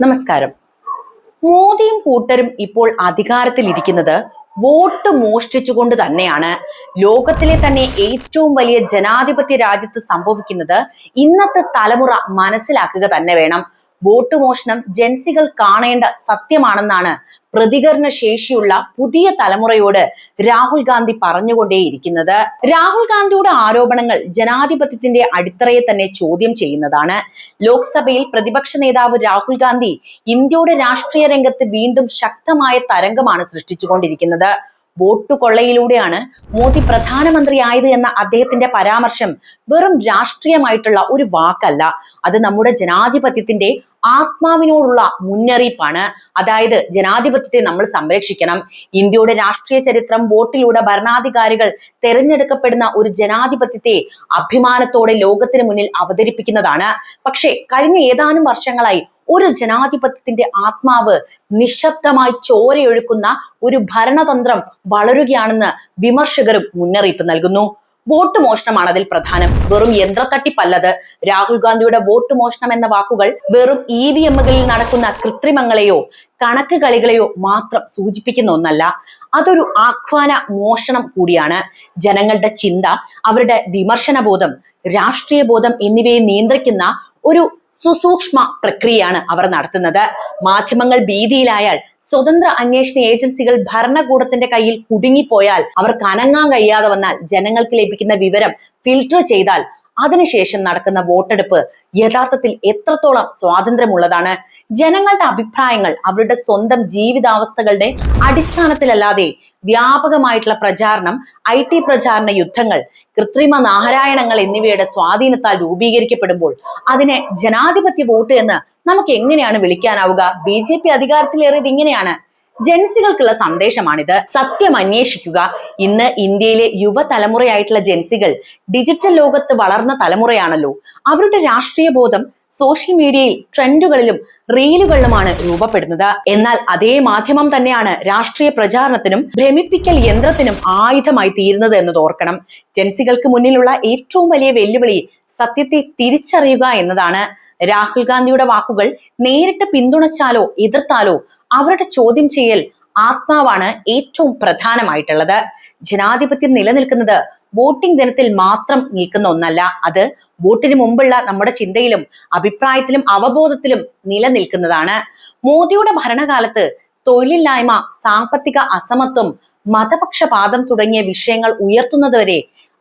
നമസ്കാരം. മോദിയും കൂട്ടരും ഇപ്പോൾ അധികാരത്തിലിരിക്കുന്നത് വോട്ട് മോഷ്ടിച്ചുകൊണ്ട് തന്നെയാണ്. ലോകത്തിലെ തന്നെ ഏറ്റവും വലിയ ജനാധിപത്യ രാജ്യത്ത് സംഭവിക്കുന്നത് ഇന്നത്തെ തലമുറ മനസ്സിലാക്കുക തന്നെ വേണം. വോട്ട് മോഷണം ജൻസികൾ കാണേണ്ട സത്യമാണെന്നാണ് പ്രതികരണ ശേഷിയുള്ള പുതിയ തലമുറയോട് രാഹുൽ ഗാന്ധി പറഞ്ഞുകൊണ്ടേയിരിക്കുന്നത്. രാഹുൽ ഗാന്ധിയുടെ ആരോപണങ്ങൾ ജനാധിപത്യത്തിന്റെ അടിത്തറയെ തന്നെ ചോദ്യം ചെയ്യുന്നതാണ്. ലോക്സഭയിൽ പ്രതിപക്ഷ നേതാവ് രാഹുൽ ഗാന്ധി ഇന്ത്യയുടെ രാഷ്ട്രീയ രംഗത്ത് വീണ്ടും ശക്തമായ തരംഗമാണ് സൃഷ്ടിച്ചുകൊണ്ടിരിക്കുന്നത്. വോട്ടു കൊള്ളയിലൂടെയാണ് മോദി പ്രധാനമന്ത്രിയായത് എന്ന അദ്ദേഹത്തിന്റെ പരാമർശം വെറും രാഷ്ട്രീയമായിട്ടുള്ള ഒരു വാക്കല്ല. അത് നമ്മുടെ ജനാധിപത്യത്തിന്റെ ആത്മാവിനോടുള്ള മുന്നറിയിപ്പാണ്. അതായത് ജനാധിപത്യത്തെ നമ്മൾ സംരക്ഷിക്കണം. ഇന്ത്യയുടെ രാഷ്ട്രീയ ചരിത്രം വോട്ടിലൂടെ ഭരണാധികാരികൾ തെരഞ്ഞെടുക്കപ്പെടുന്ന ഒരു ജനാധിപത്യത്തെ അഭിമാനത്തോടെ ലോകത്തിന് മുന്നിൽ അവതരിപ്പിക്കുന്നതാണ്. പക്ഷേ കഴിഞ്ഞ ഏതാനും വർഷങ്ങളായി ഒരു ജനാധിപത്യത്തിന്റെ ആത്മാവ് നിശബ്ദമായി ചോരയൊഴുക്കുന്ന ഒരു ഭരണതന്ത്രം വളരുകയാണെന്ന് വിമർശകരും മുന്നറിയിപ്പ് നൽകുന്നു. വോട്ട് മോഷണമാണ് അതിൽ പ്രധാനം. വെറും യന്ത്രത്തട്ടിപ്പല്ലത്. രാഹുൽ ഗാന്ധിയുടെ വോട്ട് മോഷണം എന്ന വാക്കുകൾ വെറും ഇ വി എമ്മുകളിൽ നടക്കുന്ന കൃത്രിമങ്ങളെയോ കണക്ക് കളികളെയോ മാത്രം സൂചിപ്പിക്കുന്ന ഒന്നല്ല. അതൊരു ആഹ്വാന മോഷണം കൂടിയാണ്. ജനങ്ങളുടെ ചിന്ത അവരുടെ വിമർശന ബോധം രാഷ്ട്രീയ ബോധം എന്നിവയെ നിയന്ത്രിക്കുന്ന ഒരു സുസൂക്ഷ്മ പ്രക്രിയയാണ് അവർ നടത്തുന്നത്. മാധ്യമങ്ങൾ ഭീതിയിലായാൽ സ്വതന്ത്ര അന്വേഷണ ഏജൻസികൾ ഭരണകൂടത്തിന്റെ കയ്യിൽ കുടുങ്ങിപ്പോയാൽ അവർക്ക് അനങ്ങാൻ കഴിയാതെ വന്നാൽ ജനങ്ങൾക്ക് ലഭിക്കുന്ന വിവരം ഫിൽട്ടർ ചെയ്താൽ അതിനുശേഷം നടക്കുന്ന വോട്ടെടുപ്പ് യഥാർത്ഥത്തിൽ എത്രത്തോളം സ്വാതന്ത്ര്യമുള്ളതാണ്? ജനങ്ങളുടെ അഭിപ്രായങ്ങൾ അവരുടെ സ്വന്തം ജീവിതാവസ്ഥകളുടെ അടിസ്ഥാനത്തിലല്ലാതെ വ്യാപകമായിട്ടുള്ള പ്രചാരണം ഐ ടി പ്രചാരണ യുദ്ധങ്ങൾ കൃത്രിമ നാരായണങ്ങൾ എന്നിവയുടെ സ്വാധീനത്താൽ രൂപീകരിക്കപ്പെടുമ്പോൾ അതിനെ ജനാധിപത്യ വോട്ട് എന്ന് നമുക്ക് എങ്ങനെയാണ് വിളിക്കാനാവുക? ബി ജെ പി അധികാരത്തിലേറിയത് ഇങ്ങനെയാണ്. ജെൻസികൾക്കുള്ള സന്ദേശമാണിത്. സത്യം അന്വേഷിക്കുക. ഇന്ന് ഇന്ത്യയിലെ യുവതലമുറയായിട്ടുള്ള ജെൻസികൾ ഡിജിറ്റൽ ലോകത്ത് വളർന്ന തലമുറയാണല്ലോ. അവരുടെ രാഷ്ട്രീയ ബോധം സോഷ്യൽ മീഡിയയിൽ ട്രെൻഡുകളിലും റീലുകളിലുമാണ് രൂപപ്പെടുന്നത്. എന്നാൽ അതേ മാധ്യമം തന്നെയാണ് രാഷ്ട്രീയ പ്രചാരണത്തിനും ഭ്രമിപ്പിക്കൽ യന്ത്രത്തിനും ആയുധമായി തീരുന്നത് എന്നത് ഓർക്കണം. ജൻസികൾക്ക് മുന്നിലുള്ള ഏറ്റവും വലിയ വെല്ലുവിളി സത്യത്തെ തിരിച്ചറിയുക എന്നതാണ്. രാഹുൽ ഗാന്ധിയുടെ വാക്കുകൾ നേരിട്ട് പിന്തുണച്ചാലോ എതിർത്താലോ അവരുടെ ചോദ്യം ചെയ്യൽ ആത്മാവാണ് ഏറ്റവും പ്രധാനമായിട്ടുള്ളത്. ജനാധിപത്യം നിലനിൽക്കുന്നത് വോട്ടിംഗ് ദിനത്തിൽ മാത്രം നിൽക്കുന്ന ഒന്നല്ല. അത് വോട്ടിന് മുമ്പുള്ള നമ്മുടെ ചിന്തയിലും അഭിപ്രായത്തിലും അവബോധത്തിലും നിലനിൽക്കുന്നതാണ്. മോദിയുടെ ഭരണകാലത്ത് തൊഴിലില്ലായ്മ സാമ്പത്തിക അസമത്വം മതപക്ഷപാതം തുടങ്ങിയ വിഷയങ്ങൾ ഉയർത്തുന്നതുവരെ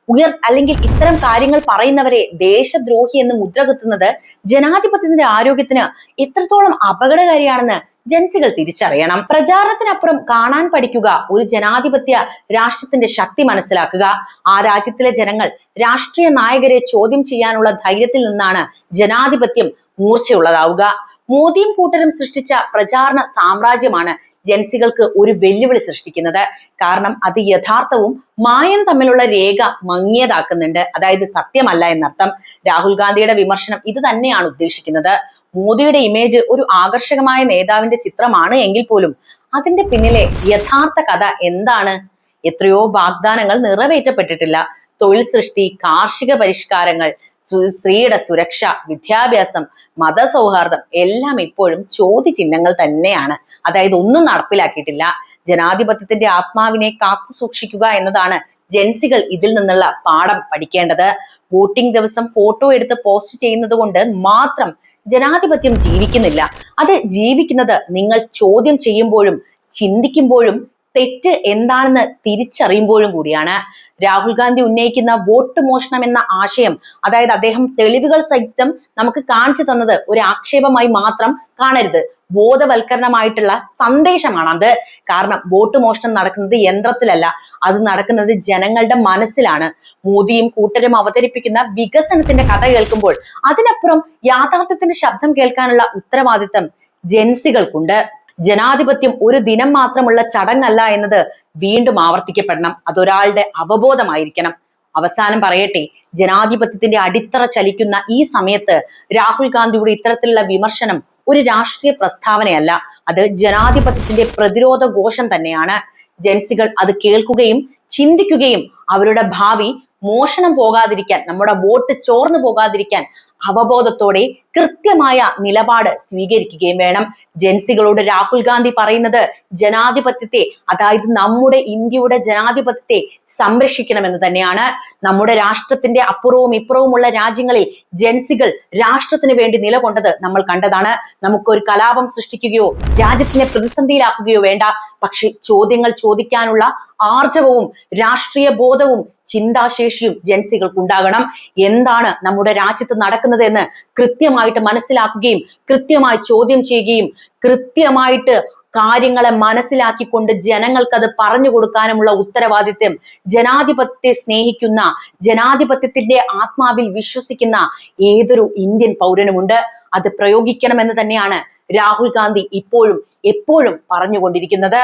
ഉയർ അല്ലെങ്കിൽ ഇത്തരം കാര്യങ്ങൾ പറയുന്നവരെ ദേശദ്രോഹി എന്ന് മുദ്രകുത്തുന്നത് ജനാധിപത്യത്തിന്റെ ആരോഗ്യത്തിന് എത്രത്തോളം അപകടകാരിയാണെന്ന് ജൻസികൾ തിരിച്ചറിയണം. പ്രചാരണത്തിനപ്പുറം കാണാൻ പഠിക്കുക ഒരു ജനാധിപത്യ രാഷ്ട്രത്തിന്റെ ശക്തി മനസ്സിലാക്കുക. ആ രാജ്യത്തിലെ ജനങ്ങൾ രാഷ്ട്രീയ നായകരെ ചോദ്യം ചെയ്യാനുള്ള ധൈര്യത്തിൽ നിന്നാണ് ജനാധിപത്യം മൂർച്ചയുള്ളതാവുക. മോദിയും കൂട്ടരും സൃഷ്ടിച്ച പ്രചാരണ സാമ്രാജ്യമാണ് ജൻസികൾക്ക് ഒരു വെല്ലുവിളി സൃഷ്ടിക്കുന്നത്. കാരണം അത് യഥാർത്ഥവും മായം തമ്മിലുള്ള രേഖ മങ്ങിയതാക്കുന്നുണ്ട്. അതായത് സത്യമല്ല എന്നർത്ഥം. രാഹുൽ ഗാന്ധിയുടെ വിമർശനം ഇത് തന്നെയാണ് ഉദ്ദേശിക്കുന്നത്. മോദിയുടെ ഇമേജ് ഒരു ആകർഷകമായ നേതാവിന്റെ ചിത്രമാണ് എങ്കിൽ പോലും അതിന്റെ പിന്നിലെ യഥാർത്ഥ കഥ എന്താണ്? എത്രയോ വാഗ്ദാനങ്ങൾ നിറവേറ്റപ്പെട്ടിട്ടില്ല. തൊഴിൽ സൃഷ്ടി കാർഷിക പരിഷ്കാരങ്ങൾ സ്ത്രീയുടെ സുരക്ഷ വിദ്യാഭ്യാസം മതസൗഹാർദ്ദം എല്ലാം ഇപ്പോഴും ചോദ്യചിഹ്നങ്ങൾ തന്നെയാണ്. അതായത് ഒന്നും നടപ്പിലാക്കിയിട്ടില്ല. ജനാധിപത്യത്തിന്റെ ആത്മാവിനെ കാത്തു സൂക്ഷിക്കുക എന്നതാണ് ജൻസികൾ ഇതിൽ നിന്നുള്ള പാഠം പഠിക്കേണ്ടത്. വോട്ടിംഗ് ദിവസം ഫോട്ടോ എടുത്ത് പോസ്റ്റ് ചെയ്യുന്നത് കൊണ്ട് മാത്രം ജനാധിപത്യം ജീവിക്കുന്നില്ല. അത് ജീവിക്കുന്നത് നിങ്ങൾ ചോദ്യം ചെയ്യുമ്പോഴും ചിന്തിക്കുമ്പോഴും തെറ്റ് എന്താണെന്ന് തിരിച്ചറിയുമ്പോഴും കൂടിയാണ്. രാഹുൽ ഗാന്ധി ഉന്നയിക്കുന്ന വോട്ട് മോഷണം എന്ന ആശയം അതായത് അദ്ദേഹം തെളിവുകൾ സഹിതം നമുക്ക് കാണിച്ചു തന്നത് ഒരു ആക്ഷേപമായി മാത്രം കാണരുത്. ബോധവൽക്കരണമായിട്ടുള്ള സന്ദേശമാണ് അത്. കാരണം വോട്ട് മോഷണം നടക്കുന്നത് യന്ത്രത്തിലല്ല. അത് നടക്കുന്നത് ജനങ്ങളുടെ മനസ്സിലാണ്. മോദിയും കൂട്ടരും അവതരിപ്പിക്കുന്ന വികസനത്തിന്റെ കഥ കേൾക്കുമ്പോൾ അതിനപ്പുറം യാഥാർത്ഥ്യത്തിന്റെ ശബ്ദം കേൾക്കാനുള്ള ഉത്തരവാദിത്തം ജൻസികൾക്കുണ്ട്. ജനാധിപത്യം ഒരു ദിനം മാത്രമുള്ള ചടങ്ങല്ല എന്നത് വീണ്ടും ആവർത്തിക്കപ്പെടണം. അതൊരാളുടെ അവബോധമായിരിക്കണം. അവസാനം പറയട്ടെ ജനാധിപത്യത്തിന്റെ അടിത്തറ ചലിക്കുന്ന ഈ സമയത്ത് രാഹുൽ ഗാന്ധിയുടെ ഇത്തരത്തിലുള്ള വിമർശനം ഒരു രാഷ്ട്രീയ പ്രസ്താവനയല്ല. അത് ജനാധിപത്യത്തിന്റെ പ്രതിരോധ ഘോഷം തന്നെയാണ്. ജൻസികൾ അത് കേൾക്കുകയും ചിന്തിക്കുകയും അവരുടെ ഭാവി മോഷണം പോകാതിരിക്കാൻ നമ്മുടെ വോട്ട് ചോർന്നു പോകാതിരിക്കാൻ അവബോധത്തോടെ കൃത്യമായ നിലപാട് സ്വീകരിക്കുകയും വേണം. ജൻസികളോട് രാഹുൽ ഗാന്ധി പറയുന്നത് ജനാധിപത്യത്തെ അതായത് നമ്മുടെ ഇന്ത്യയുടെ ജനാധിപത്യത്തെ സംരക്ഷിക്കണമെന്ന് തന്നെയാണ്. നമ്മുടെ രാഷ്ട്രത്തിന്റെ അപ്പുറവും ഇപ്പുറവുമുള്ള രാജ്യങ്ങളിൽ ജൻസികൾ രാഷ്ട്രത്തിന് വേണ്ടി നിലകൊണ്ടത് നമ്മൾ കണ്ടതാണ്. നമുക്കൊരു കലാപം സൃഷ്ടിക്കുകയോ രാജ്യത്തിനെ പ്രതിസന്ധിയിലാക്കുകയോ വേണ്ട. പക്ഷെ ചോദ്യങ്ങൾ ചോദിക്കാനുള്ള ആർജവവും രാഷ്ട്രീയ ബോധവും ചിന്താശേഷിയും ജൻസികൾക്കുണ്ടാകണം. എന്താണ് നമ്മുടെ രാജ്യത്ത് നടക്കുന്നത് എന്ന് കൃത്യമായിട്ട് മനസ്സിലാക്കുകയും കൃത്യമായി ചോദ്യം ചെയ്യുകയും കൃത്യമായിട്ട് കാര്യങ്ങളെ മനസ്സിലാക്കിക്കൊണ്ട് ജനങ്ങൾക്ക് അത് പറഞ്ഞു കൊടുക്കാനുമുള്ള ഉത്തരവാദിത്വം ജനാധിപത്യത്തെ സ്നേഹിക്കുന്ന ജനാധിപത്യത്തിന്റെ ആത്മാവിൽ വിശ്വസിക്കുന്ന ഏതൊരു ഇന്ത്യൻ പൗരനുമുണ്ട്. അത് പ്രയോഗിക്കണമെന്ന് തന്നെയാണ് രാഹുൽ ഗാന്ധി ഇപ്പോഴും എപ്പോഴും പറഞ്ഞുകൊണ്ടിരിക്കുന്നത്.